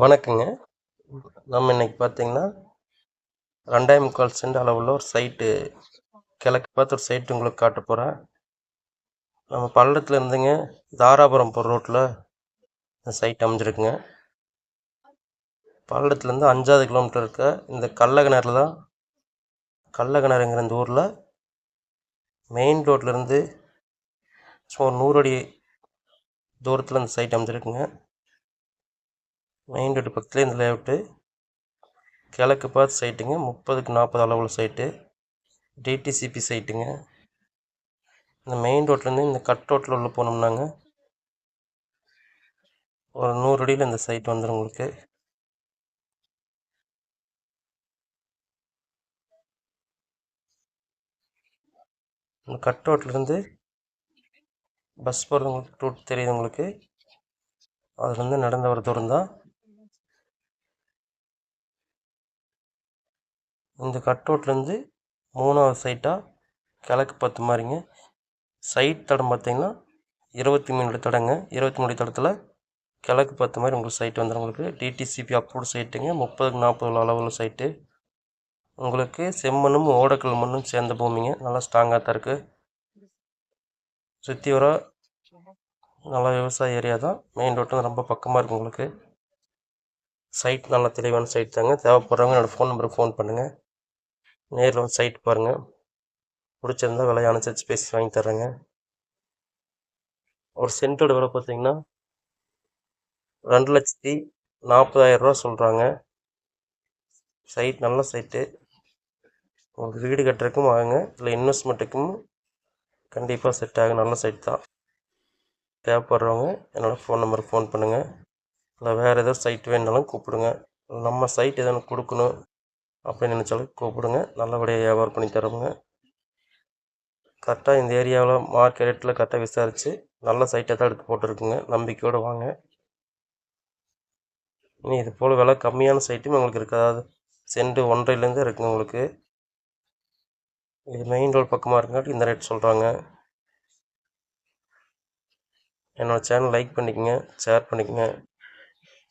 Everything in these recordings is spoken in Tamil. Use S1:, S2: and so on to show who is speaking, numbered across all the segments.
S1: வணக்கங்க. நம்ம இன்னைக்கு பார்த்தீங்கன்னா ரெண்டாயிரம் முக்கால் சென்ட் அளவில் ஒரு சைட்டு கிழக்கு பார்த்து ஒரு சைட்டு உங்களுக்கு காட்ட போகிறேன் நம்ம பல்லடத்துல இருந்துங்க தாராபுரம் போகிற ரோட்டில் இந்த சைட் அமைஞ்சிருக்குங்க. பல்லடத்துலேருந்து அஞ்சாவது கிலோமீட்டர் இருக்க இந்த கள்ளக்கிணறுல தான் கள்ளக்கிணறுங்கிற இந்த ஊரில் மெயின் ரோட்லேருந்து சும்மா ஒரு நூறு அடி தூரத்தில் அந்த சைட் அமைஞ்சிருக்குங்க. மெயின் ரோடு பக்கத்துலேயே இந்த லேஅவுட்டு கிழக்கு பார்த்து சைட்டுங்க முப்பதுக்கு நாற்பது அளவில் சைட்டு டிடிசிபி சைட்டுங்க இந்த மெயின் ரோட்லேருந்து இந்த கட் ரோட்டில் உள்ள போனோம்னாங்க. ஒரு நூறு அடியில் இந்த சைட் வந்துடும் உங்களுக்கு. இந்த கட் ரோட்லேருந்து பஸ் போகிறது உங்களுக்கு ரூட் தெரியுது உங்களுக்கு. அதுலேருந்து நடந்து வர தூரம் தான். இந்த கட் அவுட்லேருந்து மூணாவது சைட்டாக கிழக்கு பார்த்த மாதிரிங்க சைட் தடம் பார்த்தீங்கன்னா இருபத்தி மூணு தடங்க இருபத்தி மூணு தடத்தில் கிழக்கு பார்த்த மாதிரி உங்களுக்கு சைட் வந்துடும் உங்களுக்கு டிடிசிபி அப்ரூவ்ட் சைட்டுங்க முப்பதுக்கு நாற்பது அளவில் சைட்டு. உங்களுக்கு செம்மண்ணும் ஓடக்கல் மண்ணும் சேர்ந்த பூமிங்க. நல்லா ஸ்ட்ராங்காக தான் இருக்குது சுற்றி வர நல்லா விவசாய ஏரியா தான். மெயின் ரோட்டும் ரொம்ப பக்கமாக இருக்குது உங்களுக்கு. சைட் நல்லா தெளிவான சைட் தாங்க. தேவைப்படுறவங்க என்னோடய ஃபோன் நம்பருக்கு ஃபோன் பண்ணுங்கள் நேரில் வந்து சைட் பாருங்கள் பிடிச்சிருந்தா விலையை அனுசரித்து பேசி வாங்கி தர்றேங்க. ஒரு சென்ட்டோட விலை பார்த்தீங்கன்னா ரெண்டு லட்சத்தி நாற்பதாயிரரூவா சொல்கிறாங்க சைட் நல்ல சைட்டு உங்களுக்கு வீடு கட்டுறதுக்கும் வாங்க இல்லை இன்வெஸ்ட்மெண்ட்டுக்கும் கண்டிப்பாக செட் ஆகும் நல்ல சைட் தான். தேவைப்படுறவங்க என்னோடய ஃபோன் நம்பருக்கு ஃபோன் பண்ணுங்கள் இல்லை வேறு ஏதோ சைட் வேணுனாலும் கூப்பிடுங்க. நம்ம சைட் எதனா கொடுக்கணும். அப்படி நினச்சாலும் கூப்பிடுங்க. நல்லபடியாக வியாபாரம் பண்ணி தரோங்க கரெக்டாக இந்த ஏரியாவில் மார்க்கெட் ரேட்டில் கரெக்டாக விசாரித்து நல்ல சைட்டை தான் எடுத்து போட்டுருக்குங்க. நம்பிக்கையோடு வாங்க. இனி இது போல் விலை கம்மியான சைட்டும் உங்களுக்கு இருக்குது அதாவது சென்ட் ஒன்றைலேருந்து இருக்குங்க உங்களுக்கு. இது மெயின் ரோடு பக்கமாக இருக்குங்காட்டி இந்த ரேட் சொல்கிறாங்க என்னோடய சேனல் லைக் பண்ணிக்கோங்க ஷேர் பண்ணிக்கோங்க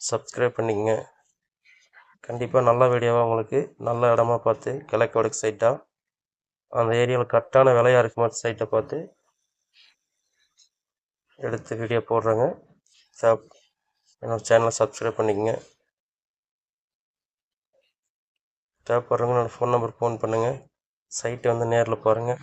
S1: சப்ஸ்கிரைப் பண்ணிக்கங்க. கண்டிப்பாக நல்ல வீடியோவாக உங்களுக்கு நல்ல இடமா பார்த்து கிழக்கு வடக்கு சைட்டாக அந்த ஏரியாவில் கரெக்டான விலையாக இருக்குமா சைட்டை பார்த்து எடுத்து வீடியோ போடுறேங்க. சப் என்னோடய சேனலை சப்ஸ்கிரைப் பண்ணிக்கங்க. தேவைப்படுறவங்க என்னோடய ஃபோன் நம்பர் ஃபோன் பண்ணுங்கள் சைட்டை வந்து நேரில் பாருங்கள்